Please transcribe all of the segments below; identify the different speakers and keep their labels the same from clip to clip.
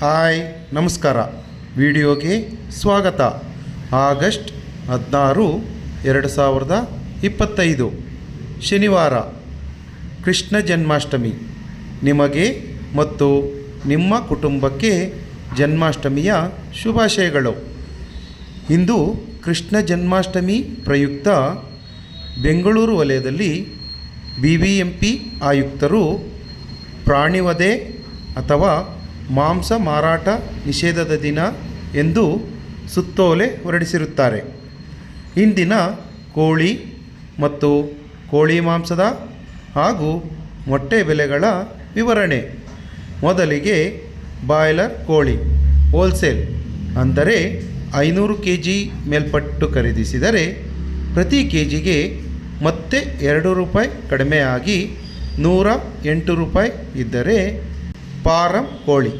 Speaker 1: Hi, ನಮಸ್ಕಾರ. ವಿಡಿಯೋಗೆ ಸ್ವಾಗತ. ಆಗಸ್ಟ್ ಹದಿನಾರು, ಎರಡು ಸಾವಿರದ ಇಪ್ಪತ್ತೈದು. ಶನಿವಾರ. ಕೃಷ್ಣ ಜನ್ಮಾಷ್ಟಮಿ. ನಿಮಗೆ ಮತ್ತು ನಿಮ್ಮ ಕುಟುಂಬಕ್ಕೆ ಜನ್ಮಾಷ್ಟಮಿಯ ಶುಭಾಶಯಗಳು. ಇಂದು ಕೃಷ್ಣ ಜನ್ಮಾಷ್ಟಮಿ ಪ್ರಯುಕ್ತ ಬೆಂಗಳೂರು ವಲಯದಲ್ಲಿ ಬಿ ಬಿ ಎಂ ಪಿ ಆಯುಕ್ತರು ಪ್ರಾಣಿವಧೆ ಅಥವಾ ಮಾಂಸ ಮಾರಾಟ ನಿಷೇಧದ ದಿನ ಎಂದು ಸುತ್ತೋಲೆ ಹೊರಡಿಸಿರುತ್ತಾರೆ. ಇಂದಿನ ಕೋಳಿ ಮತ್ತು ಕೋಳಿ ಮಾಂಸದ ಹಾಗೂ ಮೊಟ್ಟೆ ಬೆಲೆಗಳ ವಿವರಣೆ. ಮೊದಲಿಗೆ ಬಾಯ್ಲರ್ ಕೋಳಿ, ಹೋಲ್ಸೇಲ್ ಅಂದರೆ ಐನೂರು ಕೆ ಜಿ ಮೇಲ್ಪಟ್ಟು ಖರೀದಿಸಿದರೆ ಪ್ರತಿ ಕೆ ಜಿಗೆ ಮತ್ತೆ ಎರಡು ರೂಪಾಯಿ ಕಡಿಮೆಯಾಗಿ ನೂರ ಎಂಟು ರೂಪಾಯಿ ಇದ್ದರೆ ಫಾರಂ ಕೋಳಿ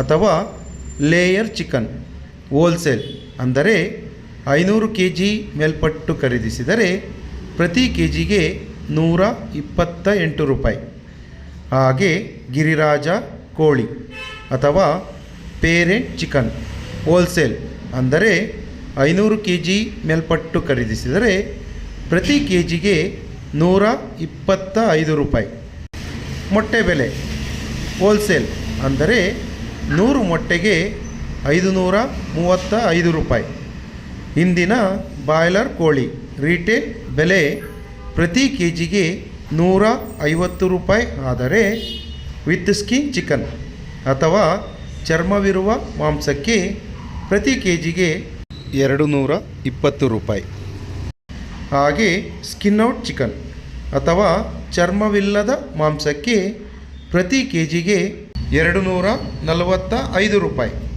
Speaker 1: ಅಥವಾ ಲೇಯರ್ ಚಿಕನ್ ಹೋಲ್ಸೇಲ್ ಅಂದರೆ ಐನೂರು ಕೆ ಜಿ ಮೇಲ್ಪಟ್ಟು ಖರೀದಿಸಿದರೆ ಪ್ರತಿ ಕೆ ಜಿಗೆ ನೂರ ಇಪ್ಪತ್ತ ಎಂಟು ರೂಪಾಯಿ. ಹಾಗೆ ಗಿರಿರಾಜ ಕೋಳಿ ಅಥವಾ ಪೇರೆಂಟ್ ಚಿಕನ್ ಹೋಲ್ಸೇಲ್ ಅಂದರೆ ಐನೂರು ಕೆ ಜಿ ಮೇಲ್ಪಟ್ಟು ಖರೀದಿಸಿದರೆ ಪ್ರತಿ ಕೆ ಜಿಗೆ ನೂರ ಇಪ್ಪತ್ತ ಐದು ರೂಪಾಯಿ. ಮೊಟ್ಟೆ ಬೆಲೆ ಹೋಲ್ಸೇಲ್ ಅಂದರೆ ನೂರು ಮೊಟ್ಟೆಗೆ ಐದು ನೂರ ಮೂವತ್ತ ಐದು ರೂಪಾಯಿ. ಇಂದಿನ ಬಾಯ್ಲರ್ ಕೋಳಿ ರೀಟೇಲ್ ಬೆಲೆ ಪ್ರತಿ ಕೆ ಜಿಗೆ ನೂರ ಐವತ್ತು ರೂಪಾಯಿ ಆದರೆ ವಿತ್ ಸ್ಕಿನ್ ಚಿಕನ್ ಅಥವಾ ಚರ್ಮವಿರುವ ಮಾಂಸಕ್ಕೆ ಪ್ರತಿ ಕೆ ಜಿಗೆ ಎರಡು ನೂರ ಇಪ್ಪತ್ತು ರೂಪಾಯಿ. ಹಾಗೆ ಸ್ಕಿನ್ ಔಟ್ ಚಿಕನ್ ಅಥವಾ ಚರ್ಮವಿಲ್ಲದ ಮಾಂಸಕ್ಕೆ ಪ್ರತಿ ಕೆ ಜಿಗೆ ಎರಡು ನೂರ ನಲವತ್ತ ಐದು ರೂಪಾಯಿ.